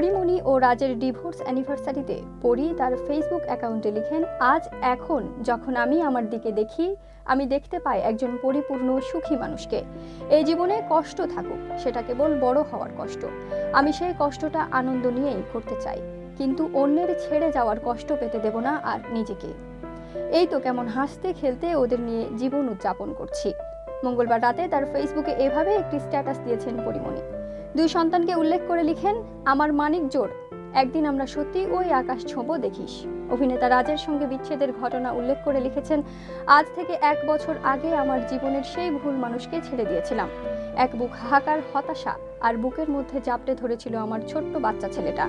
রাজের ডিভোর্স অ্যানিভার্সারিতে পরি তার ফেসবুক অ্যাকাউন্টে লিখেন, আজ এখন যখন আমি আমার দিকে দেখি, আমি দেখতে পাই একজন পরিপূর্ণ সুখী মানুষকে। এই জীবনে কষ্ট থাকুক, সেটা কেবল বড় হওয়ার কষ্ট। আমি সেই কষ্টটা আনন্দ নিয়েই করতে চাই, কিন্তু অন্যের ছেড়ে যাওয়ার কষ্ট পেতে দেব না আর নিজেকে। এই তো কেমন হাসতে খেলতে ওদের নিয়ে জীবন উদযাপন করছি। মঙ্গলবার রাতে তার ফেসবুকে এভাবে একটি স্ট্যাটাস দিয়েছেন পরিমণি দুই সন্তানকে উল্লেখ করে লিখেন, আমার মানিক জোর। একদিন আমরা সত্যি ওই আকাশ ছোঁবো দেখিস। অভিনেতা রাজের সঙ্গে বিচ্ছেদের ঘটনা উল্লেখ করে লিখেছেন, আজ থেকে এক বছর আগে আমার জীবনের সেই ভুল মানুষকে ছেড়ে দিয়েছিলাম। এক বুক হাহাকার, হতাশা আর বুকের মধ্যে জাপটে ধরেছিল আমার ছোট্ট বাচ্চা ছেলেটা।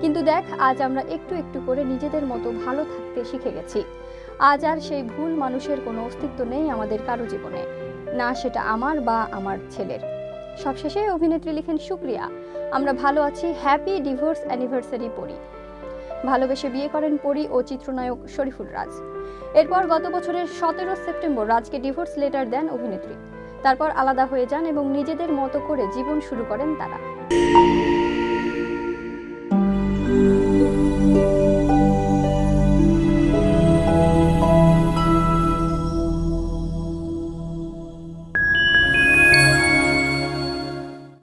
কিন্তু দেখ, আজ আমরা একটু একটু করে নিজেদের মতো ভালো থাকতে শিখে গেছি। আজ আর সেই ভুল মানুষের কোনো অস্তিত্ব নেই আমাদের কারও জীবনে। না সেটা আমার বা আমার ছেলের। সবশেষে অভিনেত্রী লিখেন শুক্রিয়া আমরা ভালো আছি হ্যাপি ডিভোর্স অ্যানিভার্সারি পড়ি ভালোবেসে বিয়ে করেন পরি ও চিত্রনায়ক শরীফুল রাজ। এরপর গত বছরের সতেরো সেপ্টেম্বর রাজকে ডিভোর্স লেটার দেন অভিনেত্রী। তারপর আলাদা হয়ে যান এবং নিজেদের মতো করে জীবন শুরু করেন তারা।